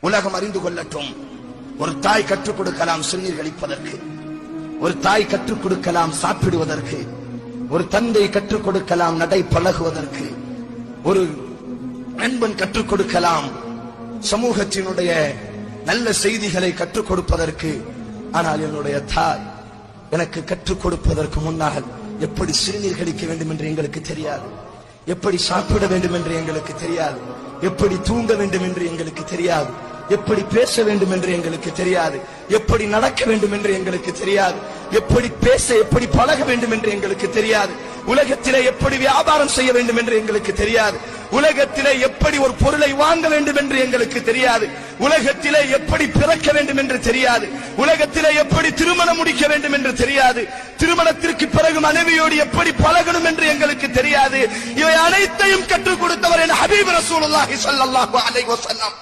உலகம் அறிந்து கொள்ளட்டும். ஒரு தாய் கற்றுக் கொடுக்கலாம் சிறுநீர் கழிப்பதற்கு. ஒரு தாய் கற்றுக் கொடுக்கலாம் சாப்பிடுவதற்கு. ஒரு தந்தை கற்றுக் கொடுக்கலாம் நடை பழகுவதற்கு. ஒரு நண்பன் கற்றுக் கொடுக்கலாம். சமூகத்தினுடைய நல்ல செய்திகளை கற்றுக் கொடுப்பதற்கு. ஆனால் என்னுடைய தாய் எனக்கு கற்றுக் கொடுப்பதற்கு முன்னால் எப்படி சிறுநீர் கழிக்க வேண்டும் என்று எங்களுக்கு தெரியாது. எப்படி சாப்பிட வேண்டும் என்று எங்களுக்கு தெரியாது. எப்படி தூங்க வேண்டும் என்று எங்களுக்கு தெரியாது. எப்படி பேச வேண்டும் என்று எங்களுக்கு தெரியாது. எப்படி நடக்க வேண்டும் என்று எங்களுக்கு தெரியாது. எப்படி பேச எப்படி பழக வேண்டும் என்று எங்களுக்கு தெரியாது. உலகத்திலே எப்படி வியாபாரம் செய்ய வேண்டும் என்று எங்களுக்கு தெரியாது. உலகத்திலே எப்படி ஒரு பொருளை வாங்க வேண்டும் என்று எங்களுக்கு தெரியாது. உலகத்திலே எப்படி பிறக்க வேண்டும் என்று தெரியாது. உலகத்திலே எப்படி திருமணம் முடிக்க வேண்டும் என்று தெரியாது. திருமணத்திற்கு பிறகு மனைவியோடு எப்படி பழகணும் என்று எங்களுக்கு தெரியாது. இவை அனைத்தையும் கற்றுக் கொடுத்தவர் என் ஹபீப் ரசூலுல்லாஹி ஸல்லல்லாஹு அலைஹி வஸல்லம்.